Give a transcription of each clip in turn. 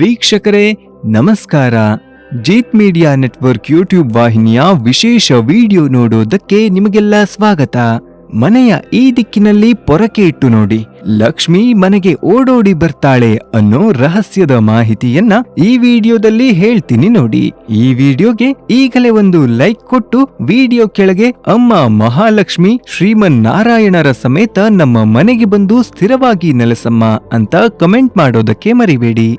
ವೀಕ್ಷಕರೇ, ನಮಸ್ಕಾರ. Jeet media network YouTube ವಾಹಿನಿಯ ವಿಶೇಷ ವಿಡಿಯೋ ನೋಡೋದಕ್ಕೆ ನಿಮಗೆಲ್ಲ ಸ್ವಾಗತ. ಮನೆಯ ಈ ದಿಕ್ಕಿನಲ್ಲಿ ಪೊರಕೆ ಇಟ್ಟು ನೋಡಿ. ಲಕ್ಷ್ಮಿ ಮನೆಗೆ ಓಡೋಡಿ ಬರ್ತಾಳೆ ಅನ್ನೋ ರಹಸ್ಯದ ಮಾಹಿತಿಯನ್ನ ಈ ವಿಡಿಯೋದಲ್ಲಿ ಹೇಳ್ತೀನಿ ನೋಡಿ. ಈ ವಿಡಿಯೋಗೆ ಈಗಲೇ ಒಂದು ಲೈಕ್ ಕೊಟ್ಟು ವಿಡಿಯೋ ಕೆಳಗೆ ಅಮ್ಮ ಮಹಾಲಕ್ಷ್ಮಿ ಶ್ರೀಮನ್ ನಾರಾಯಣರ ಸಮೇತ ನಮ್ಮ ಮನೆಗೆ ಬಂದು ಸ್ಥಿರವಾಗಿ ನೆಲೆಸಮ್ಮ ಅಂತ ಕಮೆಂಟ್ ಮಾಡೋದಕ್ಕೆ ಮರಿಬೇಡಿ.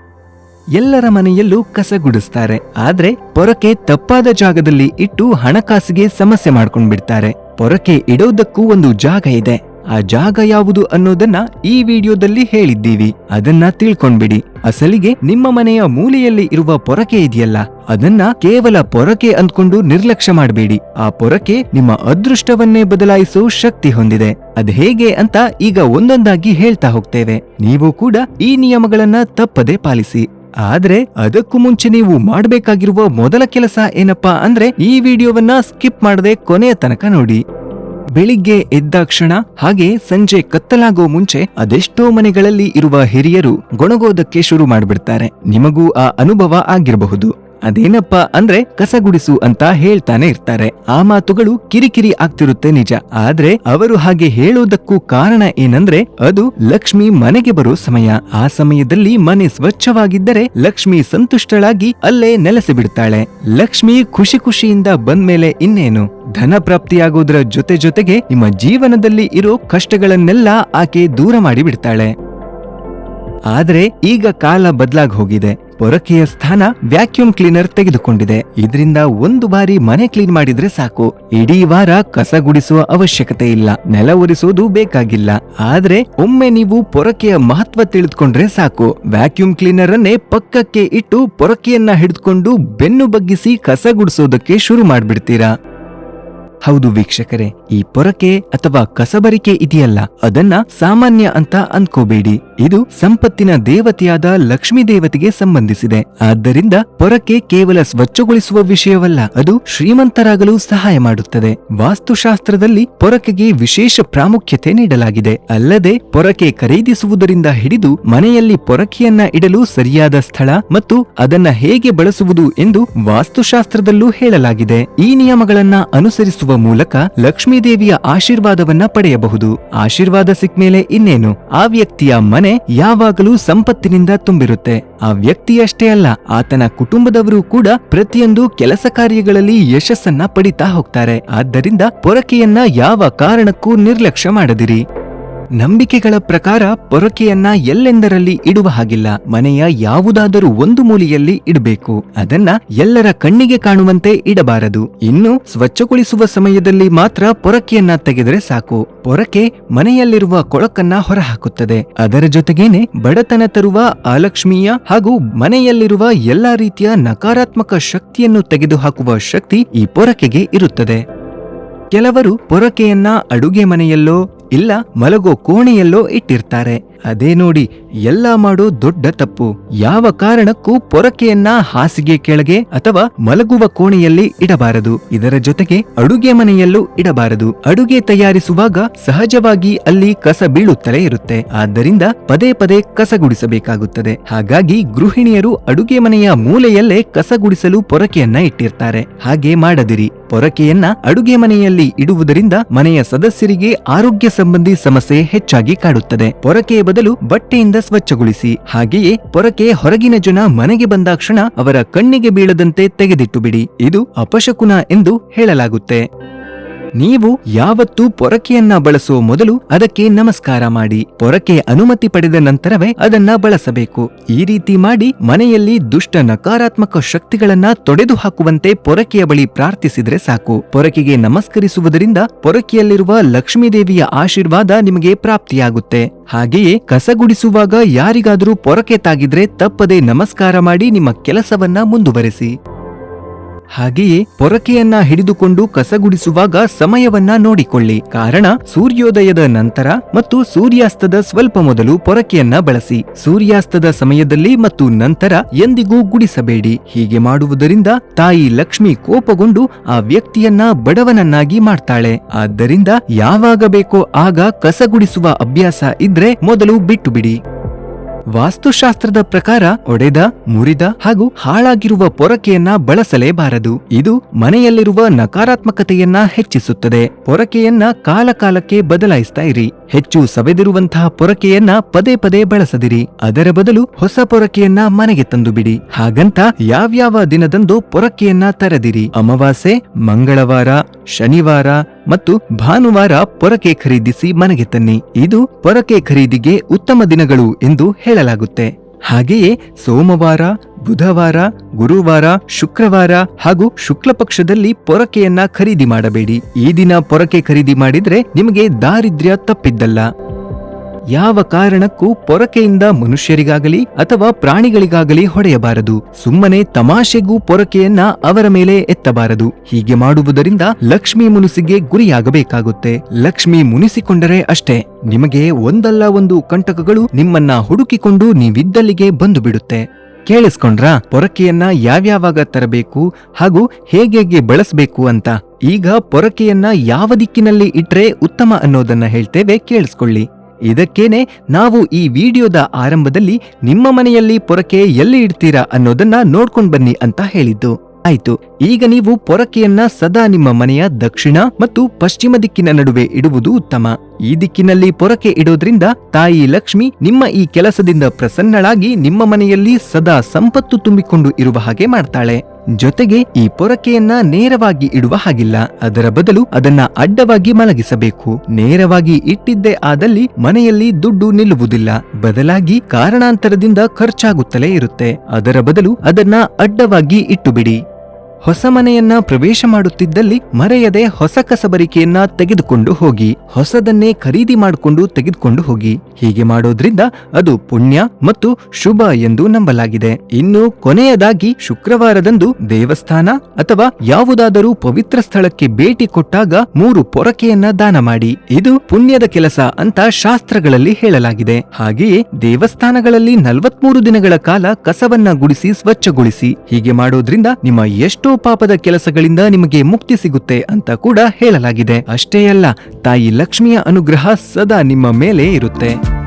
ಎಲ್ಲರ ಮನೆಯಲ್ಲೂ ಕಸ ಗುಡಿಸ್ತಾರೆ. ಆದ್ರೆ ಪೊರಕೆ ತಪ್ಪಾದ ಜಾಗದಲ್ಲಿ ಇಟ್ಟು ಹಣಕಾಸಿಗೆ ಸಮಸ್ಯೆ ಮಾಡ್ಕೊಂಡ್ಬಿಡ್ತಾರೆ. ಪೊರಕೆ ಇಡೋದಕ್ಕೂ ಒಂದು ಜಾಗ ಇದೆ. ಆ ಜಾಗ ಯಾವುದು ಅನ್ನೋದನ್ನ ಈ ವಿಡಿಯೋದಲ್ಲಿ ಹೇಳಿದ್ದೀವಿ. ಅದನ್ನ ತಿಳ್ಕೊಂಡ್ಬಿಡಿ. ಅಸಲಿಗೆ ನಿಮ್ಮ ಮನೆಯ ಮೂಲೆಯಲ್ಲಿ ಇರುವ ಪೊರಕೆ ಇದೆಯಲ್ಲ? ಅದನ್ನ ಕೇವಲ ಪೊರಕೆ ಅಂದ್ಕೊಂಡು ನಿರ್ಲಕ್ಷ್ಯ ಮಾಡಬೇಡಿ. ಆ ಪೊರಕೆ ನಿಮ್ಮ ಅದೃಷ್ಟವನ್ನೇ ಬದಲಾಯಿಸೋ ಶಕ್ತಿ ಹೊಂದಿದೆ. ಅದ್ ಹೇಗೆ ಅಂತ ಈಗ ಒಂದೊಂದಾಗಿ ಹೇಳ್ತಾ ಹೋಗ್ತೇವೆ. ನೀವು ಕೂಡ ಈ ನಿಯಮಗಳನ್ನ ತಪ್ಪದೆ ಪಾಲಿಸಿ. ಆದ್ರೆ ಅದಕ್ಕೂ ಮುಂಚೆ ನೀವು ಮಾಡಬೇಕಾಗಿರುವ ಮೊದಲ ಕೆಲಸ ಏನಪ್ಪಾ ಅಂದ್ರೆ ಈ ವಿಡಿಯೋವನ್ನ ಸ್ಕಿಪ್ ಮಾಡದೆ ಕೊನೆಯ ತನಕ ನೋಡಿ. ಬೆಳಿಗ್ಗೆ ಎದ್ದಾಕ್ಷಣ ಹಾಗೆ ಸಂಜೆ ಕತ್ತಲಾಗೋ ಮುಂಚೆ ಅದೆಷ್ಟೋ ಮನೆಗಳಲ್ಲಿ ಇರುವ ಹಿರಿಯರು ಗೊಣಗೋದಕ್ಕೆ ಶುರು ಮಾಡಿಬಿಡ್ತಾರೆ. ನಿಮಗೂ ಆ ಅನುಭವ ಆಗಿರಬಹುದು. ಅದೇನಪ್ಪ ಅಂದ್ರೆ ಕಸಗುಡಿಸು ಅಂತ ಹೇಳ್ತಾನೆ ಇರ್ತಾರೆ. ಆ ಮಾತುಗಳು ಕಿರಿಕಿರಿ ಆಗ್ತಿರುತ್ತೆ ನಿಜ. ಆದ್ರೆ ಅವರು ಹಾಗೆ ಹೇಳೋದಕ್ಕೂ ಕಾರಣ ಏನಂದ್ರೆ ಅದು ಲಕ್ಷ್ಮಿ ಮನೆಗೆ ಬರೋ ಸಮಯ. ಆ ಸಮಯದಲ್ಲಿ ಮನೆ ಸ್ವಚ್ಛವಾಗಿದ್ದರೆ ಲಕ್ಷ್ಮಿ ಸಂತುಷ್ಟಳಾಗಿ ಅಲ್ಲೇ ನೆಲೆಸಿ ಬಿಡ್ತಾಳೆ. ಲಕ್ಷ್ಮಿ ಖುಷಿ ಖುಷಿಯಿಂದ ಬಂದ್ಮೇಲೆ ಇನ್ನೇನು? ಧನ ಪ್ರಾಪ್ತಿಯಾಗೋದ್ರ ಜೊತೆ ಜೊತೆಗೆ ನಿಮ್ಮ ಜೀವನದಲ್ಲಿ ಇರೋ ಕಷ್ಟಗಳನ್ನೆಲ್ಲ ಆಕೆ ದೂರ ಮಾಡಿ ಬಿಡ್ತಾಳೆ. ಆದ್ರೆ ಈಗ ಕಾಲ ಬದಲಾಗಿ ಹೋಗಿದೆ. ಪೊರಕೆಯ ಸ್ಥಾನ ವ್ಯಾಕ್ಯೂಮ್ ಕ್ಲೀನರ್ ತೆಗೆದುಕೊಂಡಿದೆ. ಇದರಿಂದ ಒಂದು ಬಾರಿ ಮನೆ ಕ್ಲೀನ್ ಮಾಡಿದ್ರೆ ಸಾಕು. ಇಡೀ ವಾರ ಕಸ ಗುಡಿಸುವ ಅವಶ್ಯಕತೆ ಇಲ್ಲ. ನೆಲ ಒರೆಸೋದು ಬೇಕಾಗಿಲ್ಲ. ಆದ್ರೆ ಒಮ್ಮೆ ನೀವು ಪೊರಕೆಯ ಮಹತ್ವ ತಿಳಿದುಕೊಂಡ್ರೆ ಸಾಕು. ವ್ಯಾಕ್ಯೂಮ್ ಕ್ಲೀನರ್ ಅನ್ನೇ ಪಕ್ಕಕ್ಕೆ ಇಟ್ಟು ಪೊರಕೆಯನ್ನ ಹಿಡಿದುಕೊಂಡು ಬೆನ್ನು ಬಗ್ಗಿಸಿ ಕಸ ಗುಡಿಸೋದಕ್ಕೆ ಶುರು ಮಾಡ್ಬಿಡ್ತೀರಾ? ಹೌದು ವೀಕ್ಷಕರೇ, ಈ ಪೊರಕೆ ಅಥವಾ ಕಸಬರಿಕೆ ಇದೆಯಲ್ಲ, ಅದನ್ನ ಸಾಮಾನ್ಯ ಅಂತ ಅನ್ಕೋಬೇಡಿ ಇದು ಸಂಪತ್ತಿನ ದೇವತೆಯಾದ ಲಕ್ಷ್ಮೀ ದೇವತೆಗೆ ಸಂಬಂಧಿಸಿದೆ. ಆದ್ದರಿಂದ ಪೊರಕೆ ಕೇವಲ ಸ್ವಚ್ಛಗೊಳಿಸುವ ವಿಷಯವಲ್ಲ, ಅದು ಶ್ರೀಮಂತರಾಗಲು ಸಹಾಯ ಮಾಡುತ್ತದೆ. ವಾಸ್ತುಶಾಸ್ತ್ರದಲ್ಲಿ ಪೊರಕೆಗೆ ವಿಶೇಷ ಪ್ರಾಮುಖ್ಯತೆ ನೀಡಲಾಗಿದೆ. ಅಲ್ಲದೆ, ಪೊರಕೆ ಖರೀದಿಸುವುದರಿಂದ ಹಿಡಿದು ಮನೆಯಲ್ಲಿ ಪೊರಕೆಯನ್ನ ಇಡಲು ಸರಿಯಾದ ಸ್ಥಳ ಮತ್ತು ಅದನ್ನ ಹೇಗೆ ಬಳಸುವುದು ಎಂದು ವಾಸ್ತುಶಾಸ್ತ್ರದಲ್ಲೂ ಹೇಳಲಾಗಿದೆ. ಈ ನಿಯಮಗಳನ್ನ ಅನುಸರಿಸುವ ಮೂಲಕ ಲಕ್ಷ್ಮೀದೇವಿಯ ಆಶೀರ್ವಾದವನ್ನ ಪಡೆಯಬಹುದು. ಆಶೀರ್ವಾದ ಸಿಕ್ಮೇಲೆ ಇನ್ನೇನು? ಆ ವ್ಯಕ್ತಿಯ ಮನೆ ಯಾವಾಗಲೂ ಸಂಪತ್ತಿನಿಂದ ತುಂಬಿರುತ್ತೆ. ಆ ವ್ಯಕ್ತಿಯಷ್ಟೇ ಅಲ್ಲ, ಆತನ ಕುಟುಂಬದವರು ಕೂಡ ಪ್ರತಿಯೊಂದು ಕೆಲಸ ಕಾರ್ಯಗಳಲ್ಲಿ ಯಶಸ್ಸನ್ನ ಪಡಿತಾ ಹೋಗ್ತಾರೆ. ಆದ್ದರಿಂದ ಪೊರಕೆಯನ್ನ ಯಾವ ಕಾರಣಕ್ಕೂ ನಿರ್ಲಕ್ಷ್ಯ ಮಾಡದಿರಿ. ನಂಬಿಕೆಗಳ ಪ್ರಕಾರ ಪೊರಕೆಯನ್ನ ಎಲ್ಲೆಂದರಲ್ಲಿ ಇಡುವ ಹಾಗಿಲ್ಲ. ಮನೆಯ ಯಾವುದಾದರೂ ಒಂದು ಮೂಲೆಯಲ್ಲಿ ಇಡಬೇಕು. ಅದನ್ನ ಎಲ್ಲರ ಕಣ್ಣಿಗೆ ಕಾಣುವಂತೆ ಇಡಬಾರದು. ಇನ್ನು ಸ್ವಚ್ಛಗೊಳಿಸುವ ಸಮಯದಲ್ಲಿ ಮಾತ್ರ ಪೊರಕೆಯನ್ನ ತೆಗೆದರೆ ಸಾಕು. ಪೊರಕೆ ಮನೆಯಲ್ಲಿರುವ ಕೊಳಕನ್ನ ಹೊರಹಾಕುತ್ತದೆ. ಅದರ ಜೊತೆಗೇನೆ ಬಡತನ ತರುವ ಅಲಕ್ಷ್ಮೀಯ ಹಾಗೂ ಮನೆಯಲ್ಲಿರುವ ಎಲ್ಲಾ ರೀತಿಯ ನಕಾರಾತ್ಮಕ ಶಕ್ತಿಯನ್ನು ತೆಗೆದುಹಾಕುವ ಶಕ್ತಿ ಈ ಪೊರಕೆಗೆ ಇರುತ್ತದೆ. ಕೆಲವರು ಪೊರಕೆಯನ್ನ ಅಡುಗೆ ಮನೆಯಲ್ಲೋ ಇಲ್ಲ ಮಲಗೋ ಕೋಣೆಯಲ್ಲೋ ಇಟ್ಟಿರ್ತಾರೆ. ಅದೇ ನೋಡಿ, ಎಲ್ಲ ಮಾಡೋ ದೊಡ್ಡ ತಪ್ಪು. ಯಾವ ಕಾರಣಕ್ಕೂ ಪೊರಕೆಯನ್ನ ಹಾಸಿಗೆ ಕೆಳಗೆ ಅಥವಾ ಮಲಗುವ ಕೋಣೆಯಲ್ಲಿ ಇಡಬಾರದು. ಇದರ ಜೊತೆಗೆ ಅಡುಗೆ ಮನೆಯಲ್ಲೂ ಇಡಬಾರದು. ಅಡುಗೆ ತಯಾರಿಸುವಾಗ ಸಹಜವಾಗಿ ಅಲ್ಲಿ ಕಸ ಬೀಳುತ್ತಲೇ ಇರುತ್ತೆ. ಆದ್ದರಿಂದ ಪದೇ ಪದೇ ಕಸ ಗುಡಿಸಬೇಕಾಗುತ್ತದೆ. ಹಾಗಾಗಿ ಗೃಹಿಣಿಯರು ಅಡುಗೆ ಮನೆಯ ಮೂಲೆಯಲ್ಲೇ ಕಸ ಗುಡಿಸಲು ಪೊರಕೆಯನ್ನ ಇಟ್ಟಿರ್ತಾರೆ. ಹಾಗೆ ಮಾಡದಿರಿ. ಪೊರಕೆಯನ್ನ ಅಡುಗೆ ಮನೆಯಲ್ಲಿ ಇಡುವುದರಿಂದ ಮನೆಯ ಸದಸ್ಯರಿಗೆ ಆರೋಗ್ಯ ಸಂಬಂಧಿ ಸಮಸ್ಯೆ ಹೆಚ್ಚಾಗಿ ಕಾಡುತ್ತದೆ. ಪೊರಕೆಯ ಬದಲು ಬಟ್ಟೆಯಿಂದ ಸ್ವಚ್ಛಗೊಳಿಸಿ, ಹಾಗೆಯೇ ಪೊರಕೆ ಹೊರಗಿನ ಜನ ಮನೆಗೆ ಬಂದಾಕ್ಷಣ ಅವರ ಕಣ್ಣಿಗೆ ಬೀಳದಂತೆ ತೆಗೆದಿಟ್ಟು ಬಿಡಿ. ಇದು ಅಪಶಕುನ ಎಂದು ಹೇಳಲಾಗುತ್ತೆ. ನೀವು ಯಾವತ್ತೂ ಪೊರಕೆಯನ್ನ ಬಳಸುವ ಮೊದಲು ಅದಕ್ಕೆ ನಮಸ್ಕಾರ ಮಾಡಿ. ಪೊರಕೆ ಅನುಮತಿ ಪಡೆದ ನಂತರವೇ ಅದನ್ನ ಬಳಸಬೇಕು. ಈ ರೀತಿ ಮಾಡಿ ಮನೆಯಲ್ಲಿ ದುಷ್ಟ ನಕಾರಾತ್ಮಕ ಶಕ್ತಿಗಳನ್ನ ತೊಡೆದು ಹಾಕುವಂತೆ ಪೊರಕೆಯ ಬಳಿ ಪ್ರಾರ್ಥಿಸಿದ್ರೆ ಸಾಕು. ಪೊರಕೆಗೆ ನಮಸ್ಕರಿಸುವುದರಿಂದ ಪೊರಕೆಯಲ್ಲಿರುವ ಲಕ್ಷ್ಮೀದೇವಿಯ ಆಶೀರ್ವಾದ ನಿಮಗೆ ಪ್ರಾಪ್ತಿಯಾಗುತ್ತೆ. ಹಾಗೆಯೇ ಕಸಗುಡಿಸುವಾಗ ಯಾರಿಗಾದರೂ ಪೊರಕೆ ತಾಗಿದ್ರೆ ತಪ್ಪದೆ ನಮಸ್ಕಾರ ಮಾಡಿ ನಿಮ್ಮ ಕೆಲಸವನ್ನ ಮುಂದುವರೆಸಿ. ಹಾಗೆಯೇ ಪೊರಕೆಯನ್ನ ಹಿಡಿದುಕೊಂಡು ಕಸಗುಡಿಸುವಾಗ ಸಮಯವನ್ನ ನೋಡಿಕೊಳ್ಳಿ. ಕಾರಣ, ಸೂರ್ಯೋದಯದ ನಂತರ ಮತ್ತು ಸೂರ್ಯಾಸ್ತದ ಸ್ವಲ್ಪ ಮೊದಲು ಪೊರಕೆಯನ್ನ ಬಳಸಿ. ಸೂರ್ಯಾಸ್ತದ ಸಮಯದಲ್ಲಿ ಮತ್ತು ನಂತರ ಎಂದಿಗೂ ಗುಡಿಸಬೇಡಿ. ಹೀಗೆ ಮಾಡುವುದರಿಂದ ತಾಯಿ ಲಕ್ಷ್ಮಿ ಕೋಪಗೊಂಡು ಆ ವ್ಯಕ್ತಿಯನ್ನ ಬಡವನನ್ನಾಗಿ ಮಾಡ್ತಾಳೆ. ಆದ್ದರಿಂದ ಯಾವಾಗ ಬೇಕೋ ಆಗ ಕಸಗುಡಿಸುವ ಅಭ್ಯಾಸ ಇದ್ರೆ ಮೊದಲು ಬಿಟ್ಟು ಬಿಡಿ. ವಾಸ್ತುಶಾಸ್ತ್ರದ ಪ್ರಕಾರ ಒಡೆದ, ಮುರಿದ ಹಾಗೂ ಹಾಳಾಗಿರುವ ಪೊರಕೆಯನ್ನ ಬಳಸಲೇಬಾರದು. ಇದು ಮನೆಯಲ್ಲಿರುವ ನಕಾರಾತ್ಮಕತೆಯನ್ನ ಹೆಚ್ಚಿಸುತ್ತದೆ. ಪೊರಕೆಯನ್ನ ಕಾಲಕಾಲಕ್ಕೆ ಬದಲಾಯಿಸ್ತಾ ಇರಿ. ಹೆಚ್ಚು ಸವೆದಿರುವಂತಹ ಪೊರಕೆಯನ್ನ ಪದೇ ಪದೇ ಬಳಸದಿರಿ. ಅದರ ಬದಲು ಹೊಸ ಪೊರಕೆಯನ್ನ ಮನೆಗೆ ತಂದು ಬಿಡಿ ಹಾಗಂತ ಯಾವ್ಯಾವ ದಿನದಂದು ಪೊರಕೆಯನ್ನ ತರದಿರಿ. ಅಮಾವಾಸ್ಯೆ, ಮಂಗಳವಾರ, ಶನಿವಾರ ಮತ್ತು ಭಾನುವಾರ ಪೊರಕೆ ಖರೀದಿಸಿ ಮನೆಗೆ ತನ್ನಿ. ಇದು ಪೊರಕೆ ಖರೀದಿಗೆ ಉತ್ತಮ ದಿನಗಳು ಎಂದು ಹೇಳಲಾಗುತ್ತೆ. ಹಾಗೆಯೇ ಸೋಮವಾರ, ಬುಧವಾರ, ಗುರುವಾರ, ಶುಕ್ರವಾರ ಹಾಗೂ ಶುಕ್ಲ ಪಕ್ಷದಲ್ಲಿ ಪೊರಕೆಯನ್ನ ಖರೀದಿ ಮಾಡಬೇಡಿ. ಈ ದಿನ ಪೊರಕೆ ಖರೀದಿ ಮಾಡಿದ್ರೆ ನಿಮಗೆ ದಾರಿದ್ರ್ಯ ತಪ್ಪಿದ್ದಲ್ಲ. ಯಾವ ಕಾರಣಕ್ಕೂ ಪೊರಕೆಯಿಂದ ಮನುಷ್ಯರಿಗಾಗಲಿ ಅಥವಾ ಪ್ರಾಣಿಗಳಿಗಾಗಲಿ ಹೊಡೆಯಬಾರದು. ಸುಮ್ಮನೆ ತಮಾಷೆಗೂ ಪೊರಕೆಯನ್ನ ಅವರ ಮೇಲೆ ಎತ್ತಬಾರದು. ಹೀಗೆ ಮಾಡುವುದರಿಂದ ಲಕ್ಷ್ಮಿ ಮುನಿಸಿಗೆ ಗುರಿಯಾಗಬೇಕಾಗುತ್ತೆ. ಲಕ್ಷ್ಮಿ ಮುನಿಸಿಕೊಂಡರೆ ಅಷ್ಟೇ. ನಿಮಗೆ ಒಂದಲ್ಲ ಒಂದು ಕಂಟಕಗಳು ನಿಮ್ಮನ್ನ ಹುಡುಕಿಕೊಂಡು ನೀವಿದ್ದಲ್ಲಿಗೆ ಬಂದು ಬಿಡುತ್ತೆ ಕೇಳಿಸ್ಕೊಂಡ್ರ? ಪೊರಕೆಯನ್ನ ಯಾವ್ಯಾವಾಗ ತರಬೇಕು ಹಾಗೂ ಹೇಗೆ ಬಳಸಬೇಕು ಅಂತ. ಈಗ ಪೊರಕೆಯನ್ನ ಯಾವ ದಿಕ್ಕಿನಲ್ಲಿ ಇಟ್ರೆ ಉತ್ತಮ ಅನ್ನೋದನ್ನ ಹೇಳ್ತೇವೆ, ಕೇಳಿಸ್ಕೊಳ್ಳಿ. ಇದಕ್ಕೇನೆ ನಾವು ಈ ವಿಡಿಯೋದ ಆರಂಭದಲ್ಲಿ ನಿಮ್ಮ ಮನೆಯಲ್ಲಿ ಪೊರಕೆ ಎಲ್ಲಿ ಇಡ್ತೀರಾ ಅನ್ನೋದನ್ನ ನೋಡ್ಕೊಂಡು ಬನ್ನಿ ಅಂತ ಹೇಳಿದ್ದು. ಆಯ್ತು, ಈಗ ನೀವು ಪೊರಕೆಯನ್ನ ಸದಾ ನಿಮ್ಮ ಮನೆಯ ದಕ್ಷಿಣ ಮತ್ತು ಪಶ್ಚಿಮ ದಿಕ್ಕಿನ ನಡುವೆ ಇಡುವುದು ಉತ್ತಮ. ಈ ದಿಕ್ಕಿನಲ್ಲಿ ಪೊರಕೆ ಇಡೋದ್ರಿಂದ ತಾಯಿ ಲಕ್ಷ್ಮಿ ನಿಮ್ಮ ಈ ಕೆಲಸದಿಂದ ಪ್ರಸನ್ನಳಾಗಿ ನಿಮ್ಮ ಮನೆಯಲ್ಲಿ ಸದಾ ಸಂಪತ್ತು ತುಂಬಿಕೊಂಡು ಇರುವ ಹಾಗೆ ಮಾಡ್ತಾಳೆ. ಜೊತೆಗೆ ಈ ಪೊರಕೆಯನ್ನ ನೇರವಾಗಿ ಇಡುವ ಹಾಗಿಲ್ಲ. ಅದರ ಬದಲು ಅದನ್ನ ಅಡ್ಡವಾಗಿ ಮಲಗಿಸಬೇಕು. ನೇರವಾಗಿ ಇಟ್ಟಿದ್ದೇ ಆದಲ್ಲಿ ಮನೆಯಲ್ಲಿ ದುಡ್ಡು ನಿಲ್ಲುವುದಿಲ್ಲ. ಬದಲಾಗಿ ಕಾರಣಾಂತರದಿಂದ ಖರ್ಚಾಗುತ್ತಲೇ ಇರುತ್ತೆ. ಅದರ ಬದಲು ಅದನ್ನ ಅಡ್ಡವಾಗಿ ಇಟ್ಟುಬಿಡಿ. ಹೊಸ ಮನೆಯನ್ನ ಪ್ರವೇಶ ಮಾಡುತ್ತಿದ್ದಲ್ಲಿ ಮರೆಯದೆ ಹೊಸ ಕಸಬರಿಕೆಯನ್ನ ತೆಗೆದುಕೊಂಡು ಹೋಗಿ, ಹೊಸದನ್ನೇ ಖರೀದಿ ಮಾಡಿಕೊಂಡು ತೆಗೆದುಕೊಂಡು ಹೋಗಿ. ಹೀಗೆ ಮಾಡೋದ್ರಿಂದ ಅದು ಪುಣ್ಯ ಮತ್ತು ಶುಭ ಎಂದು ನಂಬಲಾಗಿದೆ. ಇನ್ನು ಕೊನೆಯದಾಗಿ ಶುಕ್ರವಾರದಂದು ದೇವಸ್ಥಾನ ಅಥವಾ ಯಾವುದಾದರೂ ಪವಿತ್ರ ಸ್ಥಳಕ್ಕೆ ಭೇಟಿ ಕೊಟ್ಟಾಗ ಮೂರು ಪೊರಕೆಯನ್ನ ದಾನ ಮಾಡಿ. ಇದು ಪುಣ್ಯದ ಕೆಲಸ ಅಂತ ಶಾಸ್ತ್ರಗಳಲ್ಲಿ ಹೇಳಲಾಗಿದೆ. ಹಾಗೆಯೇ ದೇವಸ್ಥಾನಗಳಲ್ಲಿ ನಲವತ್ಮೂರು ದಿನಗಳ ಕಾಲ ಕಸವನ್ನ ಗುಡಿಸಿ ಸ್ವಚ್ಛಗೊಳಿಸಿ. ಹೀಗೆ ಮಾಡೋದ್ರಿಂದ ನಿಮ್ಮ ಪಾಪದ ಕೆಲಸಗಳಿಂದ ನಿಮಗೆ ಮುಕ್ತಿ ಸಿಗುತ್ತೆ ಅಂತ ಕೂಡ ಹೇಳಲಾಗಿದೆ. ಅಷ್ಟೇ ಅಲ್ಲ, ತಾಯಿ ಲಕ್ಷ್ಮಿಯ ಅನುಗ್ರಹ ಸದಾ ನಿಮ್ಮ ಮೇಲೆ ಇರುತ್ತೆ.